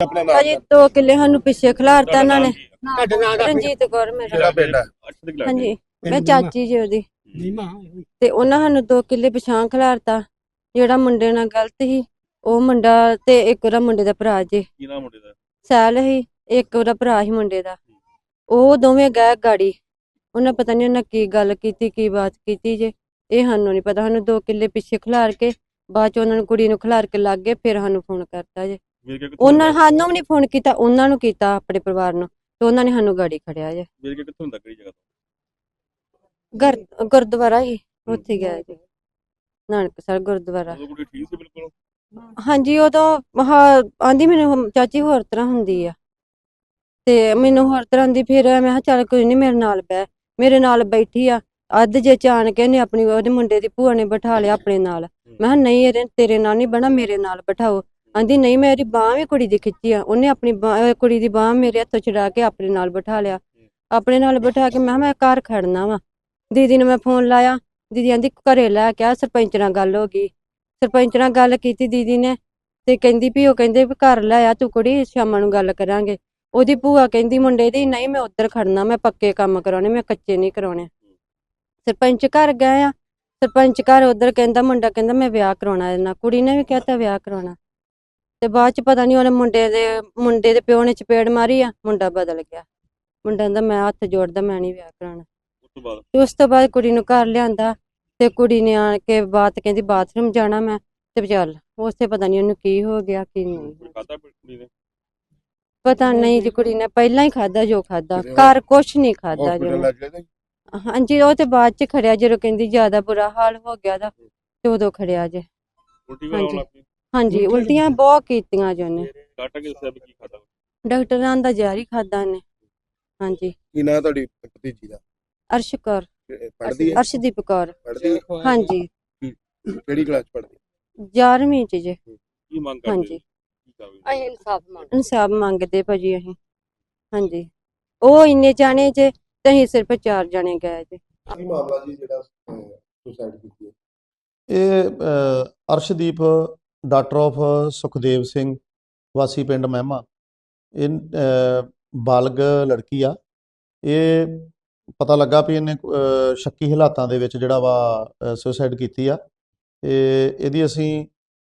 ਆਪਣਾ ਨਾਮ ਅਜੇ ਦੋ ਕਿੱਲੇ ਸਾਨੂੰ ਪਿੱਛੇ ਖਿਲਾਰਤਾ ਇਹਨਾਂ ਨੇ। ਤੁਹਾਡਾ ਨਾਂ ਦਾ ਰਣਜੀਤ ਕੌਰ ਮੇਰਾ। ਕਿਹੜਾ ਪਿੰਡ ਹੈ ਹਾਂਜੀ ਮੈਂ ਚਾਚੀ ਜੀ ਉਹਦੀ। ਨੀਮਾ ਤੇ ਉਹਨਾਂ ਸਾਨੂੰ ਦੋ ਕਿੱਲੇ ਪਿਛਾਂ ਖਿਲਾਰਤਾ। ਜਿਹੜਾ ਮੁੰਡੇ ਨਾਲ ਗਲਤ ਸੀ ਉਹ ਮੁੰਡਾ ਤੇ ਇੱਕ ਉਹਦਾ ਮੁੰਡੇ ਦਾ ਭਰਾ ਜੇ। ਕੀ ਨਾਮ ਮੁੰਡੇ ਦਾ? ਸੈਲ ਸੀ ਇੱਕ ਉਹਦਾ ਭਰਾ ਸੀ ਮੁੰਡੇ ਦਾ। ਉਹ ਦੋਵੇਂ ਗਏ ਗਾੜੀ। ਉਹਨਾਂ ਪਤਾ ਨਹੀਂ ਉਹਨਾਂ ਕੀ ਗੱਲ ਕੀਤੀ ਕੀ ਬਾਤ ਕੀਤੀ ਜੇ। ਇਹ ਸਾਨੂੰ ਨਹੀਂ ਪਤਾ। ਸਾਨੂੰ ਦੋ ਕਿੱਲੇ ਪਿੱਛੇ ਖਿਲਾਰ ਕੇ ਬਾਅਦ ਚ ਉਹਨਾਂ ਨੂੰ ਕੁੜੀ ਨੂੰ ਖਿਲਾਰ ਕੇ ਲੱਗ ਗਏ ਫਿਰ ਸਾਨੂੰ ਫੋਨ ਕਰਤਾ ਜੇ। ਕਿੱਥੋਂ ਉਹਨਾਂ ਸਾਨੂੰ ਵੀ ਨਹੀਂ ਫੋਨ ਕੀਤਾ ਉਹਨਾਂ ਨੂੰ ਕੀਤਾ ਆਪਣੇ ਪਰਿਵਾਰ ਨੂੰ ਤੇ ਉਹਨਾਂ ਨੇ ਸਾਨੂੰ ਗਾੜੀ ਖੜਿਆ ਜੇ। ਮੇਰੇ ਕਿੱਥੋਂ ਹੁੰਦਾ ਕਿਹੜੀ ਜਗ੍ਹਾ ਤੋਂ? ਗੁਰ ਗੁਰਦੁਆਰਾ ਹੀ ਉੱਥੇ ਗਿਆ ਜੀ। ਨਾਨਕਸਰ ਗੁਰਦੁਆਰਾ। ਉਹ ਕੁੜੀ ਠੀਕ ਸੀ ਬਿਲਕੁਲ? ਹਾਂਜੀ ਉਹ ਤਾਂ ਆਂਦੀ ਮੈਨੂੰ ਹਮ- ਚਾਚੀ ਹੋਰ ਤਰ੍ਹਾਂ ਹੁੰਦੀ ਆ। ਤੇ ਮੈਨੂੰ ਹੋਰ ਤਰ੍ਹਾਂ ਦੀ ਫਿਰ ਮੈਂ ਕਿਹਾ ਚੱਲ ਕੋਈ ਨਹੀਂ ਮੇਰੇ ਨਾਲ ਬਹਿ। ਮੇਰੇ ਨਾਲ ਬੈਠੀ ਆ ਅੱਧ ਜੇ ਚਾਣ ਕੇ ਨੇ ਆਪਣੀ ਉਹਦੇ ਮੁੰਡੇ ਦੀ ਭੂਆ ਨੇ ਬਿਠਾ ਲਿਆ ਆਪਣੇ ਨਾਲ। ਮੈਂ ਕਿਹਾ ਨਹੀਂ ਇਹਦੇ ਤੇਰੇ ਨਾਲ ਨਹੀਂ ਬਣਾ ਮੇਰੇ ਨਾਲ ਬਿਠਾਓ। ਆਂਦੀ, ਨਹੀਂ ਮੇਰੀ ਬਾਹ ਵੀ ਕੁੜੀ ਦੀ ਖਿੱਚੀ ਆ। ਉਹਨੇ ਆਪਣੀ ਬਾਂਹ- ਕੁੜੀ ਦੀ ਬਾਹ ਮੇਰੇ ਹੱਥੋਂ ਛੁਡਾ ਕੇ ਆਪਣੇ ਨਾਲ ਬਿਠਾ ਲਿਆ। ਆਪਣੇ ਨਾਲ ਬਿਠਾ ਕੇ ਮੈਂ ਕਿਹਾ, ਮੈਂ ਘਰ ਖੜਨਾ ਵਾ। ਦੀਦੀ ਨੂੰ ਮੈਂ ਫੋਨ ਲਾਇਆ। ਦੀਦੀ ਆਂਦੀ, ਘਰੇ ਲੈ ਕੇ ਆ, ਸਰਪੰਚ ਨਾਲ ਗੱਲ ਹੋ ਗਈ। ਸਰਪੰਚ ਨਾਲ ਗੱਲ ਕੀਤੀ ਦੀਦੀ ਨੇ ਤੇ ਕਹਿੰਦੀ ਵੀ, ਉਹ ਕਹਿੰਦੇ ਵੀ ਘਰ ਲੈ ਆ ਤੂੰ ਕੁੜੀ, ਸ਼ਾਮਾਂ ਨੂੰ ਗੱਲ ਕਰਾਂਗੇ। ਉਹਦੀ ਭੂਆ ਕਹਿੰਦੀ ਮੁੰਡੇ ਦੀ, ਨਹੀਂ, ਮੈਂ ਉੱਧਰ ਖੜਨਾ, ਮੈਂ ਪੱਕੇ ਕੰਮ ਕਰਾਉਣੇ, ਮੈਂ ਕੱਚੇ ਨਹੀਂ ਕਰਾਉਣੇ। ਸਰਪੰਚ ਘਰ ਗਏ ਆ। ਸਰਪੰਚ ਘਰ ਉੱਧਰ ਕਹਿੰਦਾ, ਮੁੰਡਾ ਕਹਿੰਦਾ, ਮੈਂ ਵਿਆਹ ਕਰਾਉਣਾ ਇਹਦੇ ਨਾਲ। ਕੁੜੀ ਨੇ ਵੀ ਕਹਿਤਾ, ਵਿਆਹ ਕਰਾਉਣਾ। ਤੇ ਬਾਅਦ ਚ ਪਤਾ ਨਹੀਂ ਉਹਨੇ ਮੁੰਡੇ ਦੇ ਮੁੰਡੇ ਦੇ ਪਿਓ ਨੇ ਚਪੇੜ ਮਾਰੀ ਆ ਮੁੰਡਾ ਬਦਲ ਗਿਆ। ਮੁੰਡਾ ਕਹਿੰਦਾ ਮੈਂ ਹੱਥ ਜੋੜਦਾ ਮੈਂ ਨਹੀਂ ਵਿਆਹ ਕਰਾਉਣਾ। ਉਸ ਤੋਂ ਬਾਅਦ? ਤੇ ਉਸ ਤੋਂ ਬਾਅਦ ਕੁੜੀ ਨੂੰ ਘਰ ਲਿਆਂਦਾ ਤੇ ਕੁੜੀ ਨੇ ਆਣ ਕੇ ਬਾਤ ਕਹਿੰਦੀ ਬਾਥਰੂਮ ਜਾਣਾ ਮੈਂ ਤੇ ਚੱਲ। ਉਸੇ ਪਤਾ ਨਹੀਂ ਉਹਨੂੰ ਕੀ ਹੋ ਗਿਆ ਕੀ ਨਹੀਂ ਖਾਦਾ ਕੁੜੀ ਨੇ? ਪਤਾ ਨਹੀਂ ਜੀ ਕੁੜੀ ਨੇ ਪਹਿਲਾਂ ਹੀ ਖਾਦਾ ਜੋ ਖਾਦਾ ਘਰ ਕੁਛ ਨਹੀਂ ਖਾਦਾ ਜੋ ਹਾਂਜੀ ਉਹ ਤੇ ਬਾਅਦ ਚ ਖੜਿਆ ਜਦੋਂ ਕਹਿੰਦੀ ਜ਼ਿਆਦਾ ਬੁਰਾ ਹਾਲ ਹੋ ਗਿਆ ਦਾ ਤੇ ਉਦੋਂ ਖੜਿਆ ਜੇ। ਹਾਂਜੀ। ਹਾਂਜੀ ਉਲਟੀਆਂ ਬਹੁਤ ਕੀਤੀਆਂ ਜੋ ਨੇ ਡਾਕਟਰ ਕੇ ਦੱਸਿਆ ਵੀ ਕੀ ਖਾਦਾ ਡਾਕਟਰਾਂ ਦਾ ਜ਼ਹਿਰ ਹੀ ਖਾਦਾ ਨੇ ਹਾਂਜੀ। ਕੀ ਨਾਂ ਤੁਹਾਡੀ ਭਤੀਜੀ ਦਾ? ਅਰਸ਼ ਕੌਰ। ਇਹ ਪੜ੍ਹਦੀ ਹੈ? ਅਰਸ਼ਦੀਪ ਕੌਰ। ਪੜ੍ਹਦੀ ਹੈ? ਹਾਂਜੀ। ਕਿਹੜੀ ਕਲਾਸ ਪੜ੍ਹਦੀ? 11ਵੀਂ ਚ ਜੇ। ਕੀ ਮੰਗ ਕਰਦੇ ਹਾਂਜੀ। ਕਾਰਵਾਈ ਇਨਸਾਫ ਮੰਗ ਇਨਸਾਫ ਮੰਗਦੇ ਭਾਜੀ ਅਸੀਂ। ਹਾਂਜੀ। ਉਹ ਇੰਨੇ ਜਾਣੇ ਜੇ ਤੇ ਅਸੀਂ ਸਿਰਫ ਚਾਰ ਜਾਣੇ ਗਏ ਜੇ। ਕੀ ਮਾਮਲਾ ਜੀ ਜਿਹੜਾ ਸੁਸਾਈਡ ਕੀਤੀ ਹੈ? ਇਹ ਅ, ਅਰਸ਼ਦੀਪ ਡਾਕਟਰ ਆਫ ਸੁਖਦੇਵ ਸਿੰਘ ਵਾਸੀ ਪਿੰਡ ਮਹਿਮਾ। ਇਹ ਬਾਲਗ ਲੜਕੀ ਆ। ਇਹ ਪਤਾ ਲੱਗਾ ਵੀ ਇਹਨੇ ਸ਼ੱਕੀ ਹਾਲਾਤਾਂ ਦੇ ਵਿੱਚ ਜਿਹੜਾ ਵਾ ਸੁਸਾਈਡ ਕੀਤੀ ਆ। ਤੇ ਇਹਦੀ ਅਸੀਂ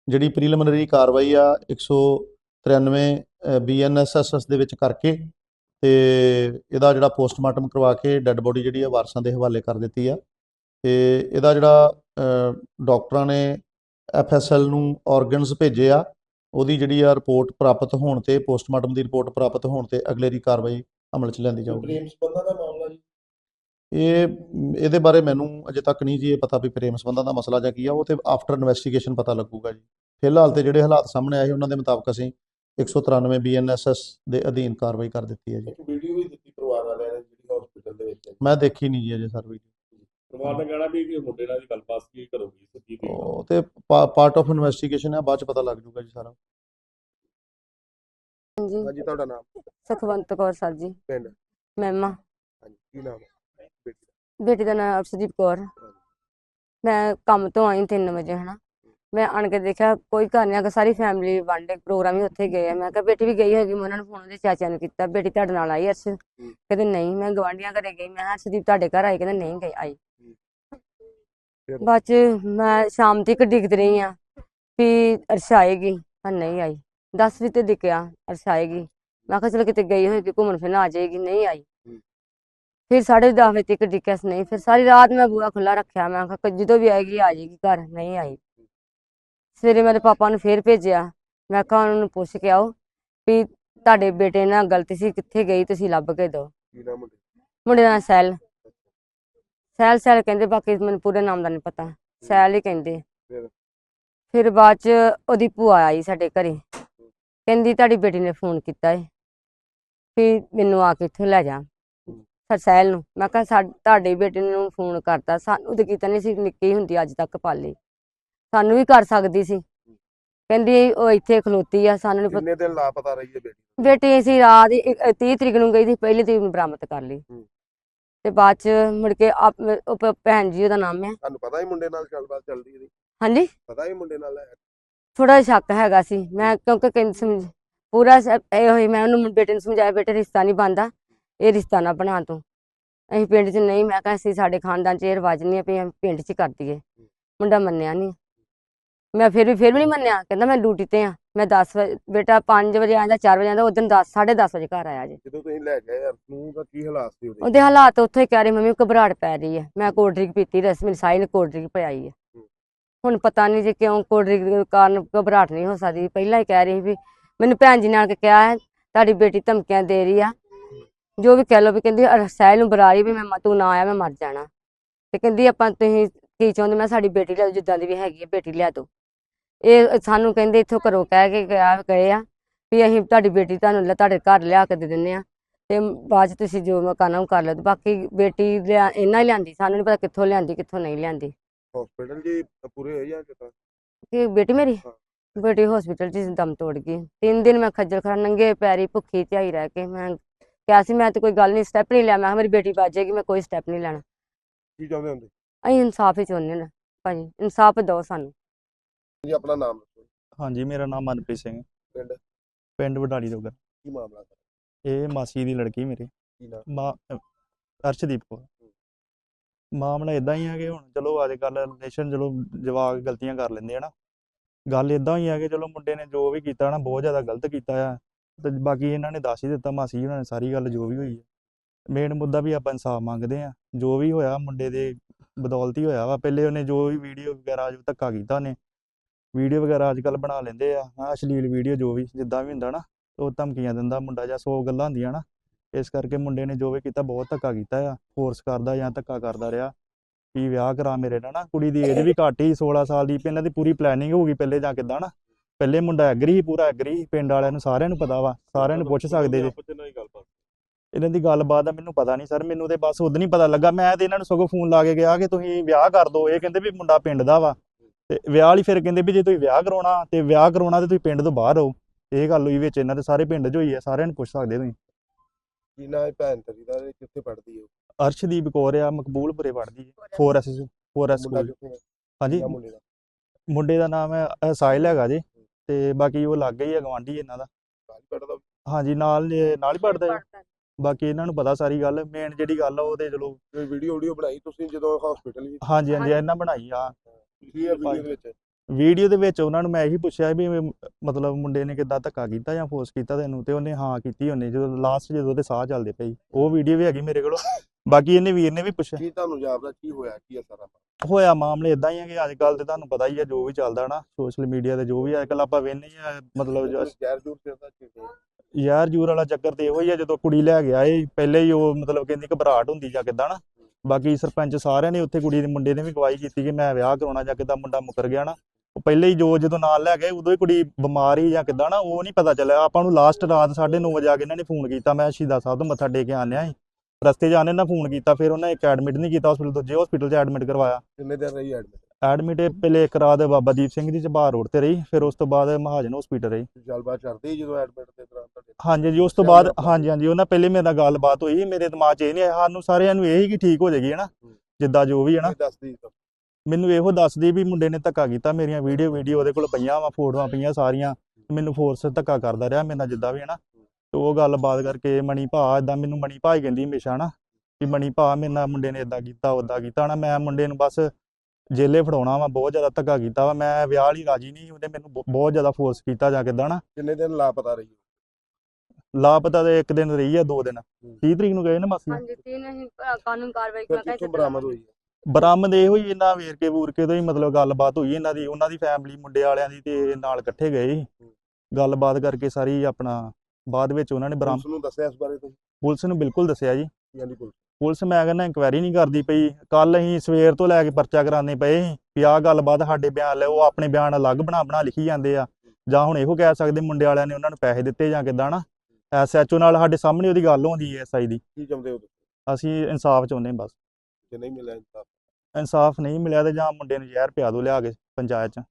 ਜਿਹੜੀ ਪ੍ਰੀਲਿਮਿਨਰੀ ਕਾਰਵਾਈ ਆ 193 ਬੀਐਨਐਸਐਸ ਦੇ ਵਿੱਚ ਕਰਕੇ ਤੇ ਇਹਦਾ ਜਿਹੜਾ ਪੋਸਟਮਾਰਟਮ ਕਰਵਾ ਕੇ ਡੈੱਡ ਬੋਡੀ ਜਿਹੜੀ ਆ ਵਾਰਸਾਂ ਦੇ ਹਵਾਲੇ ਕਰ ਦਿੱਤੀ ਆ। ਤੇ ਇਹਦਾ ਜਿਹੜਾ ਅ, ਡਾਕਟਰਾਂ ਨੇ ਐਫਐਸਐਲ ਨੂੰ ਆਰਗਨਸ ਭੇਜੇ ਆ ਉਹਦੀ ਜਿਹੜੀ ਆ ਰਿਪੋਰਟ ਪ੍ਰਾਪਤ ਹੋਣ ਤੇ ਪੋਸਟਮਾਰਟਮ ਦੀ ਰਿਪੋਰਟ ਪ੍ਰਾਪਤ ਹੋਣ ਤੇ ਅਗਲੇਰੀ ਕਾਰਵਾਈ ਅਮਲ 'ਚ ਲਿਆਂਦੀ ਜਾਊਗੀ। ਪ੍ਰੇਮ ਸੰਬੰਧਾਂ ਦਾ ਮਾਮਲਾ ਜੀ? ਇਹ ਇਹਦੇ ਬਾਰੇ ਮੈਨੂੰ ਅਜੇ ਤੱਕ ਨਹੀਂ ਜੀ ਇਹ ਪਤਾ ਵੀ ਪ੍ਰੇਮ ਸੰਬੰਧਾਂ ਦਾ ਮਸਲਾ ਜਾਂ ਕੀ ਆ ਉਹ ਤੇ ਆਫਟਰ ਇਨਵੈਸਟੀਗੇਸ਼ਨ ਪਤਾ ਲੱਗੂਗਾ ਜੀ। ਫਿਲਹਾਲ ਤੇ ਜਿਹੜੇ ਹਾਲਾਤ ਸਾਹਮਣੇ ਆਏ ਉਹਨਾਂ ਦੇ ਮੁਤਾਬਕ ਅਸੀਂ 193 ਬੀਐਨਐਸਐਸ ਦੇ ਅਧੀਨ ਕਾਰਵਾਈ ਕਰ ਦਿੱਤੀ ਹੈ ਜੀ। ਵੀਡੀਓ ਵੀ ਦਿੱਤੀ ਪਰਿਵਾਰ ਵਾਲਿਆਂ ਨੇ ਜਿਹੜੀ ਹਸਪੀਟਲ ਦੇ ਵਿੱਚ। ਮੈਂ ਦੇਖੀ ਨਹੀਂ ਜੀ ਅਜੇ ਸਰ ਵੀ ਪਰਿਵਾਰ ਨੇ ਕਹਿਣਾ ਵੀ ਕਿ ਮੁੰਡੇ ਨਾਲ ਦੀ ਗੱਲਬਾਤ ਕੀ ਕਰੋਗੀ ਸੱਚੀ ਦੀ ਉਹ ਤੇ ਪਾਰਟ ਆਫ ਇਨਵੈਸਟੀਗੇਸ਼ਨ ਹੈ ਬਾਅਦ ਚ ਪਤਾ ਲੱਗ ਜੂਗਾ ਜੀ ਸਾਰਾ। ਹਾਂਜੀ। ਹਾਂਜੀ ਤੁਹਾਡਾ ਨਾਮ? ਸੁਖਵੰਤ ਕੌਰ ਸਰ ਜੀ। ਪਿੰਡ? ਮੈਮਾ ਹਾਂਜੀ ਕੀ ਨਾਮ ਹੈ? ਬੇਟੀ ਦਾ? ਬੇਟੀ ਦਾ ਨਾਮ ਅਰਸ਼ਦੀਪ ਕੌਰ। ਮੈਂ ਕੰਮ ਤੋਂ ਆਈ 3 ਵਜੇ ਹਨਾ। ਮੈਂ ਆਣ ਕੇ ਦੇਖਿਆ ਕੋਈ ਘਰ ਨਹੀਂ ਆ ਸਾਰੀ ਫੈਮਿਲੀ ਵਨਡੇ ਪ੍ਰੋਗਰਾਮ ਹੀ ਉੱਥੇ ਗਏ ਆ। ਮੈਂ ਕਿਹਾ ਬੇਟੀ ਵੀ ਗਈ ਹੋਗੀ ਮੈਂ ਉਹਨਾਂ ਨੂੰ ਫੋਨ ਉਹਦੇ ਚਾਚਾ ਨੂੰ ਕੀਤਾ ਬੇਟੀ ਤੁਹਾਡੇ ਨਾਲ ਆਈ ਅਰਸ਼? ਕਹਿੰਦੇ ਨਹੀਂ ਮੈਂ ਗਵਾਂਢੀਆਂ ਘਰੇ ਗਈ ਮੈਂ ਅਰਸ਼ਦੀਪ ਤੁਹਾਡੇ ਘਰ ਆਈ ਕਹਿੰਦੇ ਨਹੀਂ ਗਈ ਆਈ? ਬਾਅਦ ਚ ਮੈਂ ਸ਼ਾਮ ਤੱਕ ਡਿੱਗਦੀ ਰਹੀ ਆ ਵੀ ਅਰਸ਼ ਆਏਗੀ ਪਰ ਨਹੀਂ ਆਈ। 10 ਵਜੇ ਤੇ ਦਿਖਿਆ ਅਰਸ਼ ਆਏਗੀ ਮੈਂ ਕਿਹਾ ਚਲੋ ਕਿਤੇ ਗਈ ਹੋਏਗੀ ਘੁੰਮਣ ਫਿਰਨ ਆ ਜਾਏਗੀ ਨਹੀਂ ਆਈ। ਫਿਰ ਸਾਢੇ ਦਸ ਵਜੇ ਤੱਕ ਡਿੱਕਿਆ ਸੀ ਨਹੀਂ। ਫਿਰ ਸਾਰੀ ਰਾਤ ਮੈਂ ਬੂਹਾ ਖੁੱਲਾ ਰੱਖਿਆ ਮੈਂ ਕਿਹਾ ਜਦੋਂ ਵੀ ਆਏਗੀ ਆ ਜਾਏਗੀ ਘਰ ਨਹੀਂ ਆਈ। ਸਵੇਰੇ ਮੇਰੇ ਪਾਪਾ ਨੂੰ ਫੇਰ ਭੇਜਿਆ। ਮੈਂ ਕਿਹਾ ਉਹਨਾਂ ਨੂੰ ਪੁੱਛ ਕੇ ਆਓ ਵੀ ਤੁਹਾਡੇ ਬੇਟੇ ਨਾਲ ਗਲਤੀ ਸੀ ਕਿੱਥੇ ਗਈ ਤੁਸੀਂ ਲੱਭ ਕੇ ਦਿਓ। ਮੁੰਡੇ ਮੁੰਡੇ ਦਾ ਸੈਲ। ਸੈਲ ਸੈਲ ਕਹਿੰਦੇ ਬਾਕੀ ਮੈਨੂੰ ਪੂਰੇ ਨਾਮ ਦਾ ਨਹੀਂ ਪਤਾ। ਸੈਲ ਹੀ ਕਹਿੰਦੇ। ਫਿਰ? ਫਿਰ ਬਾਅਦ ਚ ਉਹਦੀ ਭੂਆ ਆਈ ਸਾਡੇ ਘਰੇ। ਕਹਿੰਦੀ ਤੁਹਾਡੀ ਬੇਟੀ ਨੇ ਫੋਨ ਕੀਤਾ ਏ। ਵੀ ਮੈਨੂੰ ਆ ਕੇ ਇੱਥੋਂ ਲੈ ਜਾ। ਸੈਲ ਨੂੰ ਮੈਂ ਕਿਹਾ ਸਾ- ਤੁਹਾਡੇ ਬੇਟੇ ਨੂੰ ਫੋਨ ਕਰਤਾ। ਸਾਨੂੰ ਤੇ ਕੀਤਾ ਨਹੀਂ ਸੀ ਨਿੱਕੀ ਹੁੰਦੀ ਅੱਜ ਤੱਕ ਪਾਲੀ। ਸਾਨੂੰ ਵੀ ਕਰ ਸਕਦੀ ਸੀ। ਕਹਿੰਦੀ ਉਹ ਇੱਥੇ ਖਲੋਤੀ ਆ ਸਾਨੂੰ ਨਹੀਂ ਪਤਾ। ਕਿੰਨੇ ਦਿਨ ਲਾਪਤਾ ਰਹੀ ਹੈ ਬੇਟੀ? ਬੇਟੀ ਅਸੀਂ ਰਾਤ ਹੀ- ਇੱਕ- 30 ਤਰੀਕ ਨੂੰ ਗਈ ਸੀ ਪਹਿਲੀ ਤਰੀਕ ਨੂੰ ਬਰਾਮਦ ਕਰ ਲਈ। ਹੂੰ। ਤੇ ਬਾਅਦ ਚ ਮੁੜ ਕੇ ਆਪ ਉਹ ਭ- ਭੈਣ ਜੀ ਉਹਦਾ ਨਾਮ ਹੈ ਤੁਹਾਨੂੰ ਪਤਾ ਹੀ ਮੁੰਡੇ ਨਾਲ ਗੱਲਬਾਤ ਚੱਲਦੀ ਹੈ ਹਾਂਜੀ। ਪਤਾ ਹੀ ਮੁੰਡੇ ਨਾਲ ਹੈ? ਥੋੜਾ ਸ਼ੱਕ ਹੈਗਾ ਸੀ। ਮੈਂ ਕਿਉਂਕਿ ਕਹਿੰਦੀ ਸਮਝ ਪੂਰਾ ਸ- ਇਹ ਹੋਈ ਮੈਂ ਉਹਨੂੰ ਬੇਟੇ ਨੂੰ ਸਮਝਾਇਆ ਬੇਟੇ ਰਿਸ਼ਤਾ ਨਹੀਂ ਬਣਦਾ ਇਹ ਰਿਸ਼ਤਾ ਨਾ ਬਣਾ ਤੂੰ। ਅਸੀਂ ਪਿੰਡ 'ਚ ਨਹੀਂ ਮੈਂ ਕਿਹਾ ਅਸੀਂ ਸਾਡੇ ਖਾਨਦਾਨ 'ਚ ਇਹ ਰਿਵਾਜ ਨਹੀਂ ਹੈ ਵੀ ਅਸੀਂ ਪਿੰਡ 'ਚ ਹੀ ਕਰ ਦਈਏ। ਮੁੰਡਾ ਮੰਨਿਆ ਨਹੀਂ। ਮੈਂ ਫਿਰ ਵੀ ਫਿਰ ਵੀ ਨਹੀਂ ਮੰਨਿਆ। ਕਹਿੰਦਾ ਮੈਂ ਡਿਊਟੀ ਤੇ ਆ। ਮੈਂ 10 ਵਜੇ ਬੇਟਾ 5 ਵਜੇ ਆਂਦਾ 4 ਵਜੇ ਆਂਦਾ ਉਦੋਂ 10 10:30 ਵਜੇ ਘਰ ਆਇਆ ਜੀ। ਜਦੋਂ ਤੁਸੀਂ ਲੈ ਗਏ ਅਰਸ਼ ਨੂੰ ਤਾਂ ਕੀ ਹਾਲਾਤ ਸੀ ਉਹਦੇ? ਉਹਦੇ ਹਾਲਾਤ ਉੱਥੇ ਕਹਿ ਰਹੇ ਮੰਮੀ ਘਬਰਾਹਟ ਪੈ ਰਹੀ ਹੈ। ਮੈਂ ਕੋਲਡ ਡਰਿੰਕ ਪੀਤੀ ਰਸ ਮੇਰੀ ਸਾਈ ਨੇ ਕੋਲਡ ਡਰਿੰਕ ਪਿਆਈ ਹੈ। ਹੁਣ ਪਤਾ ਨਹੀਂ ਜੀ ਕਿਉਂ ਕੋਲਡ ਡਰਿੰਕ ਦੇ ਕਾਰਨ ਘਬਰਾਹਟ ਨਹੀਂ ਹੋ ਸਕਦੀ। ਪਹਿਲਾਂ ਹੀ ਕਹਿ ਰਹੀ ਸੀ ਵੀ ਮੈਨੂੰ ਭੈਣ ਜੀ ਨਾਲ ਕਿਹਾ ਹੈ ਤੁਹਾਡੀ ਬੇਟੀ ਧਮਕੀਆਂ ਦੇ ਰਹੀ ਆ। ਜੋ ਵੀ ਕਹਿ ਲਓ ਵੀ ਕਹਿੰਦੀ ਸਾਹਿਲ ਨੂੰ ਬੁਲਾ ਰਹੀ ਵੀ ਮੈਂ ਤੂੰ ਨਾ ਆਇਆ ਮੈਂ ਮਰ ਜਾਣਾ। ਤੇ ਕਹਿੰਦੀ ਆਪਾਂ ਤੁਸੀਂ ਕੀ ਚਾਹੁੰਦੇ? ਮੈਂ ਸਾਡੀ ਬੇਟੀ ਦਿਓ, ਜਿੱਦਾਂ ਦੀ ਵੀ ਹੈਗੀ ਹੈ ਬੇਟੀ ਲਿਆ ਦਿਓ। ਇਹ ਸਾਨੂੰ ਕਹਿੰਦੇ ਇੱਥੋਂ ਘਰੋਂ ਕਹਿ ਕੇ ਗਿਆ ਗਏ ਆ ਵੀ ਅਸੀਂ ਤੁਹਾਡੀ ਬੇਟੀ ਤੁਹਾਨੂੰ ਲੈ- ਤੁਹਾਡੇ ਘਰ ਲਿਆ ਕੇ ਦੇ ਦਿੰਦੇ ਆ। ਤੇ ਬਾਅਦ ਚ ਤੁਸੀਂ ਜੋ ਮਕਾਨਾ ਉਹ ਕਰ ਲਓ ਤੇ ਬਾਕੀ ਬੇਟੀ ਲਿਆ ਇਹਨਾਂ ਹੀ ਲਿਆਂਦੀ ਸਾਨੂੰ ਨਹੀਂ ਪਤਾ ਕਿੱਥੋਂ ਲਿਆਂਦੀ ਕਿੱਥੋਂ ਨਹੀਂ ਲਿਆਂਦੀ। ਹਸਪੀਟਲ ਜੀ ਪੂਰੇ ਹੋਏ ਜਾਂ ਕਿਤਾ ਕਿ ਬੇਟੀ ਮੇਰੀ। ਬੇਟੀ ਹਸਪੀਟਲ 'ਚ ਦਮ ਤੋੜ ਗਈ। ਤਿੰਨ ਦਿਨ ਮੈਂ ਖੱਜਲ ਖਰਾ ਨੰਗੇ ਪੈਰੀ ਭੁੱਖੀ ਝਾਈ ਰਹਿ ਕੇ ਮੈਂ ਕਿਹਾ ਸੀ ਮੈਂ ਤੇ ਕੋਈ ਗੱਲ ਨਹੀਂ ਸਟੈਪ ਨਹੀਂ ਲਿਆ। ਮੈਂ ਮੇਰੀ ਬੇਟੀ ਬਚ ਜਾਏਗੀ ਮੈਂ ਕੋਈ ਸਟੈਪ ਨਹੀਂ ਲੈਣਾ। ਕੀ ਚਾਹੁੰਦੇ ਹੁੰਦੇ? ਅਸੀਂ ਇਨਸਾਫ ਹੀ ਚਾਹੁੰਦੇ ਨੇ ਭਾਜੀ। ਇਨਸਾਫ ਦਿਓ ਸਾਨੂੰ। ਜੀ ਆਪਣਾ ਨਾਮ ਦੱਸੋ। ਹਾਂਜੀ ਮੇਰਾ ਨਾਮ ਮਨਪ੍ਰੀਤ ਸਿੰਘ ਪਿੰਡ? ਪਿੰਡ ਵਡਾਲੀ ਰੋਗਰ ਕੀ ਮਾਮਲਾ ਸਰ ਇਹ ਮਾਸੀ ਦੀ ਲੜਕੀ ਮੇਰੇ। ਕੀ ਨਾਮ? ਮਾ ਅ, ਅਰਸ਼ਦੀਪ ਕੌਰ। ਮਾਮਲਾ ਇਦਾਂ ਹੀ ਆ ਕਿ ਹੁਣ ਚਲੋ ਅੱਜ ਕੱਲ ਰਿਲੇਸ਼ਨ ਚਲੋ ਜਵਾਕ ਗਲਤੀਆਂ ਕਰ ਲੈਂਦੇ ਆ ਨਾ। ਗੱਲ ਇਦਾਂ ਹੀ ਆ ਕਿ ਚਲੋ ਮੁੰਡੇ ਨੇ ਜੋ ਵੀ ਕੀਤਾ ਨਾ ਬਹੁਤ ਜ਼ਿਆਦਾ ਗਲਤ ਕੀਤਾ ਆ। ਤੇ ਬਾਕੀ ਇਹਨਾਂ ਨੇ ਦੱਸ ਹੀ ਦਿੱਤਾ ਮਾਸੀ ਉਹਨਾਂ ਨੇ ਸਾਰੀ ਗੱਲ ਜੋ ਵੀ ਹੋਈ ਹੈ ਮੇਨ ਮੁੱਦਾ ਵੀ ਆਪਾਂ ਇਨਸਾਫ ਮੰਗਦੇ ਆ। ਜੋ ਵੀ ਹੋਇਆ ਮੁੰਡੇ ਦੇ ਬਦੌਲਤ ਹੀ ਹੋਇਆ ਵਾ। ਪਹਿਲੇ ਉਹਨੇ ਜੋ ਵੀ ਵੀਡੀਓ ਵਗੈਰਾ ਜੋ ਧੱਕਾ ਕੀਤਾ ਉਹਨੇ ਵੀਡੀਓ ਵਗੈਰਾ ਅੱਜ ਕੱਲ ਬਣਾ ਲੈਂਦੇ ਆ, ਹਾਂ, ਅਸ਼ਲੀਲ ਵੀਡੀਓ ਜੋ ਵੀ, ਜਿੱਦਾਂ ਵੀ ਹੁੰਦਾ ਨਾ ਉਹ ਧਮਕੀਆਂ ਦਿੰਦਾ ਮੁੰਡਾ ਜਾਂ ਸੌ ਗੱਲਾਂ ਹੁੰਦੀਆਂ ਨਾ, ਇਸ ਕਰਕੇ ਮੁੰਡੇ ਨੇ ਜੋ ਵੀ ਕੀਤਾ ਬਹੁਤ ਧੱਕਾ ਕੀਤਾ ਆ ਫੋਰਸ ਕਰਦਾ ਜਾਂ ਧੱਕਾ ਕਰਦਾ ਰਿਹਾ, ਵੀ ਵਿਆਹ ਕਰਾ ਮੇਰੇ ਨਾਲ ਨਾ, ਕੁੜੀ ਦੀ ਏਜ ਵੀ ਘੱਟ ਹੀ 16 ਸਾਲ ਦੀ, ਪਹਿਲਾਂ ਦੀ ਪੂਰੀ ਪਲੈਨਿੰਗ ਹੋ ਗਈ ਪਹਿਲੇ ਜਾਂ ਕਿੱਦਾਂ ਨਾ, ਪਹਿਲੇ ਮੁੰਡਾ ਐਗਰੀ ਪੂਰਾ ਐਗਰੀ ਪਿੰਡ ਵਾਲਿਆਂ ਨੂੰ ਸਾਰਿਆਂ ਨੂੰ ਪਤਾ ਵਾ, ਸਾਰਿਆਂ ਨੂੰ ਪੁੱਛ ਸਕਦੇ ਜੇ। ਇਹਨਾਂ ਦੀ ਗੱਲਬਾਤ ਇਹਨਾਂ ਮੈਨੂੰ ਪਤਾ ਨਹੀਂ ਸਰ, ਮੈਨੂੰ ਤੇ ਬਸ ਉਦੋਂ ਹੀ ਪਤਾ ਲੱਗਾ, ਮੈਂ ਤੇ ਇਹਨਾਂ ਨੂੰ ਸਗੋਂ ਫੋਨ ਲਾ ਕੇ ਗਿਆ ਕਿ ਤੁਸੀਂ ਵਿਆਹ ਕਰ ਦਿਓ ਇਹ ਕਹਿੰਦੇ ਵੀ ਮੁੰਡਾ ਪਿੰਡ ਦਾ ਵਾ ਤੇ ਵਿਆਹ ਵਾਲੀ ਫਿਰ ਕਹਿੰਦੇ ਵੀ ਜੇ ਤੁਸੀਂ ਵਿਆਹ ਕਰਾਉਣਾ ਤੇ ਵਿਆਹ ਕਰਾਉਣਾ ਤੇ ਤੁਸੀਂ ਪਿੰਡ ਤੋਂ ਬਾਹਰ ਰਹੋ। ਇਹ ਗੱਲ ਹੋਈ ਵਿੱਚ ਇਹਨਾਂ ਦੇ ਸਾਰੇ ਪਿੰਡ 'ਚ ਹੋਈ ਹੈ ਸਾਰਿਆਂ ਨੂੰ ਪੁੱਛ ਸਕਦੇ ਤੁਸੀਂ। ਕੀ ਹੈ ਭੈਣ ਤੇਰੀ ਦਾ ਤੇ ਕਿੱਥੇ ਪੜ੍ਹਦੀ ਹੈ ਅਰਸ਼ਦੀਪ ਕੌਰ ਆ ਮਕਬੂਲਪੁਰੇ ਪੜ੍ਹਦੀ ਹੈ 4S 4S ਮੁੰਡਾ ਸਕੂਲ। ਕਿੱਥੇ ਹੈ ਹਾਂਜੀ। ਮੁੰਡੇ ਦਾ? ਮੁੰਡੇ ਦਾ ਨਾਮ ਹੈ ਅ, ਸਾਹਿਲ ਹੈਗਾ ਜੀ ਤੇ ਬਾਕੀ ਉਹ ਲੱਗ ਹੀ ਹੈ ਗਵਾਂਢੀ ਇਹਨਾਂ ਦਾ। ਕਾਲੀ ਪੜਦਾ ਹਾਂਜੀ ਨਾਲ ਨਾਲ ਹੀ ਪੜਦਾ ਬਾਕੀ ਇਹਨਾਂ ਨੂੰ ਪਤਾ ਸਾਰੀ ਗੱਲ ਮੇਨ ਜਿਹੜੀ ਗੱਲ ਆ ਉਹ ਤੇ ਚਲੋ ਵੀਡੀਓ ਵੀਡੀਓ ਬਣਾਈ ਤੁਸੀਂ ਜਦੋਂ ਹਸਪੀਟਲ ਵਿੱਚ? ਹਾਂਜੀ ਹਾਂਜੀ। ਇਹਨਾਂ ਬਣਾਈ ਆ। ਹੈ। ਵੀਡੀਓ ਦੇ ਵਿੱਚ। ਉਹਨਾਂ ਨੂੰ ਮੈਂ ਇਹੀ ਪੁੱਛਿਆ ਵੀ ਮਤਲਬ ਮੁੰਡੇ ਨੇ ਕਿੱਦਾਂ ਧੱਕਾ ਕੀਤਾ ਜਾਂ ਫੋਰਸ ਕੀਤਾ ਤੈਨੂੰ ਤੇ ਉਹਨੇ ਹਾਂ ਕੀਤੀ ਉਹਨੇ ਜਦੋਂ ਲਾਸਟ ਜਦੋਂ ਉਹਦੇ ਸਾਹ ਚੱਲਦੇ ਪਈ ਉਹ ਵੀਡੀਓ ਵੀ ਹੈਗੀ ਮੇਰੇ ਕੋਲ। ਬਾਕੀ ਇਹਨੇ ਵੀਰ ਨੇ ਵੀ ਪੁੱਛਿਆ। ਕੀ ਤੁਹਾਨੂੰ ਜਾਪਦਾ ਕੀ ਹੋਇਆ ਕੀ ਹੈ ਸਾਰਾ ਹੋਇਆ ਮਾਮਲੇ ਇਦਾਂ ਹੀ ਆ ਕਿ ਅੱਜ ਕੱਲ ਤੇ ਤੁਹਾਨੂੰ ਪਤਾ ਹੀ ਆ ਜੋ ਵੀ ਚੱਲਦਾ ਨਾ ਸੋਸ਼ਲ ਮੀਡੀਆ ਤੇ ਜੋ ਵੀ ਅੱਜ ਕੱਲ ਆਪਾਂ ਵੇਖਦੇ ਆ ਮਤਲਬ ਜੋ- ਜ਼ਹਿਰ ਜੂਰ ਚੀਜ਼ਾਂ ਯਾਰ ਜੂਰ ਵਾਲਾ ਚੱਕਰ ਤੇ ਇਹੋ ਹੀ ਆ ਜਦੋਂ ਕੁੜੀ ਲੈ ਗਿਆ ਇਹ ਪਹਿਲੇ ਹੀ ਉਹ ਮਤਲਬ ਕਹਿੰਦੀ ਘਬਰਾਹਟ ਹੁੰਦੀ ਜਾਂ ਕਿੱਦਾਂ ਨਾ। ਬਾਕੀ ਸਰਪੰਚ ਸਾਰਿਆਂ ਨੇ ਉੱਥੇ ਕੁੜੀ ਦੇ ਮੁੰਡੇ ਨੇ ਵੀ ਗਵਾਹੀ ਕੀਤੀ ਕਿ ਮੈਂ ਵਿਆਹ ਕਰਾਉਣਾ ਜਾਂ ਕਿੱਦਾਂ ਮੁੰਡਾ ਮੁਕਰ ਗਿਆ ਨਾ। ਉਹ ਪਹਿਲੇ ਹੀ ਜੋ ਜਦੋਂ ਨਾਲ ਲੈ ਗਏ ਉਦੋਂ ਹੀ ਕੁੜੀ ਬਿਮਾਰ ਹੀ ਜਾਂ ਕਿੱਦਾਂ ਨਾ ਉਹ ਨਹੀਂ ਪਤਾ ਚੱਲਿਆ। ਆਪਾਂ ਨੂੰ ਲਾਸਟ ਰਾਤ 9:30 ਵਜੇ ਆ ਕੇ ਇਹਨਾਂ ਨੇ ਫੋਨ ਕੀਤਾ। ਮੈਂ ਸ਼ਹੀਦਾਂ ਸਾਹਿਬ ਤੋਂ ਮੱਥਾ ਟੇਕ ਕੇ ਆਨਿਆ ਸੀ ਰਸਤੇ 'ਚ ਆਨੇ ਨਾ ਫੋਨ ਕੀਤਾ। ਫਿਰ ਉਹਨਾਂ ਇੱਕ ਐਡਮਿਟ ਨਹੀਂ ਕੀਤਾ ਹਸਪੀਟਲ ਦੂਜੇ ਹਸਪੀਟਲ 'ਚ ਐਡਮਿਟ ਕਰਵਾਇਆ। ਕਿੰਨੇ ਦਿਨ ਰਹੀ ਐਡਮਿਟ ਐਡਮਿਟ ਪਹਿਲੇ ਇੱਕ ਰਾਤ ਬਾਬਾ ਦੀਪ ਸਿੰਘ ਦੀ ਚਬਾਰ ਰੋਡ ਤੇ ਰਹੀ ਫਿਰ ਉਸ ਤੋਂ ਬਾਅਦ ਮਹਾਜਨ ਹਸਪੀਟਲ ਰਹੀ। ਗੱਲਬਾਤ ਚੱਲਦੀ ਜਦੋਂ ਐਡਮਿਟ ਦੇ ਦੌਰਾਨ? ਹਾਂਜੀ ਜੀ ਉਸ ਤੋਂ ਬਾਅਦ ਹਾਂਜੀ ਹਾਂਜੀ ਉਹਨਾਂ ਪਹਿਲੇ ਮੇਰੇ ਨਾਲ ਗੱਲਬਾਤ ਹੋਈ ਮੇਰੇ ਦਿਮਾਗ 'ਚ ਇਹ ਨਹੀਂ ਆਇਆ ਸਾਨੂੰ ਸਾਰਿਆਂ ਨੂੰ ਇਹੀ ਕਿ ਠੀਕ ਹੋ ਜਾਏਗੀ ਹਨਾ? ਜਿੱਦਾਂ ਜੋ ਵੀ ਹੈ ਨਾ ਕੀ ਦੱਸਦੀ ਤਾਂ। ਮੈਨੂੰ ਇਹੋ ਦੱਸਦੀ ਵੀ ਮੁੰਡੇ ਨੇ ਧੱਕਾ ਕੀਤਾ ਮੇਰੀਆਂ ਵੀਡੀਓ ਵੀਡੀਓ ਉਹਦੇ ਕੋਲ ਪਈਆਂ ਵਾ ਫੋਟੋਆਂ ਪਈਆਂ ਸਾਰੀਆਂ ਮੈਨੂੰ ਫੋਰਸ ਧੱਕਾ ਕਰਦਾ ਰਿਹਾ ਮੇਰੇ ਨਾਲ ਜਿੱਦਾਂ ਵੀ ਹੈ। ਨਾ ਤੇ ਉਹ ਗੱਲਬਾਤ ਕਰਕੇ ਮਣੀ ਭਾ ਇਦਾਂ ਮੈਨੂੰ ਮਣੀ ਭਾ ਹੀ ਕਹਿੰਦੀ ਹਮੇਸ਼ਾ ਨਾ ਵੀ ਮਣੀ ਭਾ ਮੇਰੇ ਨਾਲ ਮੁੰਡੇ ਨੇ ਇਦਾਂ ਕੀਤਾ ਉਦਾਂ ਕੀਤਾ ਨਾ ਮੈਂ ਮੁੰਡੇ ਨੂੰ ਬਸ ਜੇਲੇ ਫੜਾਉਣਾ ਵਾ ਬਹੁਤ ਜ਼ਿਆਦਾ ਧੱਕਾ ਕੀਤਾ ਵਾ ਮੈਂ ਵਿਆਹ ਵਾਲੀ ਰਾਜੀ ਨਹੀਂ ਉਹਨੇ ਮੈਨੂੰ ਬਹੁ- ਬਹੁਤ ਜ਼ਿਆਦਾ ਫੋਰਸ ਕੀਤਾ ਜਾਂ ਕਿੱਦਾਂ ਨਾ ਕਿੰਨੇ ਦਿਨ ਲਾਪਤਾ ਰਹੀ ਲਾਪਤਾ ਦੇ ਇੱਕ ਦਿਨ ਰਹੀ ਆ ਦੋ ਦਿਨ। 30 ਤਰੀਕ ਨੂੰ ਗਏ ਨਾ ਮਾਸੀ? ਹਾਂਜੀ ਅਸੀਂ ਅ, ਕਾਨੂੰਨ ਕਾਰਵਾਈ ਮੈਂ ਕਿਹਾ ਕਿੱਥੋਂ ਇੱਥੇ ਬਰਾਮਦ ਹੋਈ ਹੈ? ਬਰਾਮਦ ਇਹੋ ਹੀ ਇਹਨਾਂ ਵੇਰਕੇ ਵੂਰਕੇ ਤੋਂ ਹੀ ਮਤਲਬ ਗੱਲਬਾਤ ਹੋਈ ਇਹਨਾਂ ਦੀ ਉਹਨਾਂ ਦੀ ਫੈਮਿਲੀ ਮੁੰਡੇ ਵਾਲਿਆਂ ਦੀ ਤੇ ਨਾਲ ਇਕੱਠੇ ਗਏ। ਗੱਲਬਾਤ ਕਰਕੇ ਸਾਰੀ ਆਪਣਾ ਬਾਅਦ ਵਿੱਚ ਉਹਨਾਂ ਨੇ ਬਰਾਮ ਪੁਲਿਸ ਨੂੰ ਦੱਸਿਆ ਇਸ ਬਾਰੇ ਤੁਸੀਂ? ਪੁਲਿਸ ਨੂੰ ਬਿਲਕੁਲ ਦੱਸਿਆ ਜੀ। ਯਾਨੀ ਪੁਲਿਸ? ਪੁਲਿਸ ਮੈਂ ਕਹਿੰਦਾ ਇਨਕੁਆਇਰੀ ਨਹੀਂ ਕਰਦੀ ਪਈ। ਕੱਲ ਅਸੀਂ ਸਵੇਰ ਤੋਂ ਲੈ ਕੇ ਪਰਚਾ ਕਰਾਉਂਦੇ ਪਏ ਵੀ ਆਹ ਗੱਲਬਾਤ ਸਾਡੇ ਬਿਆਨ ਲੈ ਉਹ ਆਪਣੇ ਬਿਆਨ ਅਲੱਗ ਬਣਾ ਬਣਾ ਲਿਖੀ ਜਾਂਦੇ ਆ। ਜਾਂ ਹੁਣ ਇਹੋ ਕਹਿ ਸਕਦੇ ਮੁੰਡੇ ਵਾਲਿਆਂ ਨੇ ਉਹਨਾਂ ਨੂੰ ਪੈਸੇ ਦਿੱਤੇ ਜਾਂ ਕਿੱਦਾਂ ਨਾ। ਐਸਐਚਓ ਨਾਲ ਸਾਡੇ ਸਾਹਮਣੇ ਉਹਦੀ ਗੱਲ ਹੁੰਦੀ ਹੈ ਐਸਆਈ ਦੀ। ਕੀ ਚਾਹੁੰਦੇ ਹੋ ਤੁਸੀਂ? ਅਸੀਂ ਇਨਸਾਫ ਚਾਹੁੰਦੇ ਹਾਂ ਬਸ। ਜੇ ਨਹੀਂ ਮਿਲਿਆ ਇਨਸਾਫ? ਇਨਸਾਫ ਨਹੀਂ ਮਿਲਿਆ ਤੇ ਜਾਂ ਮੁੰਡੇ ਨੂੰ ਜ਼ਹਿਰ ਪਿਆ ਦੋ ਲਿਆ ਕੇ ਪੰਚਾਇਤ ਚ।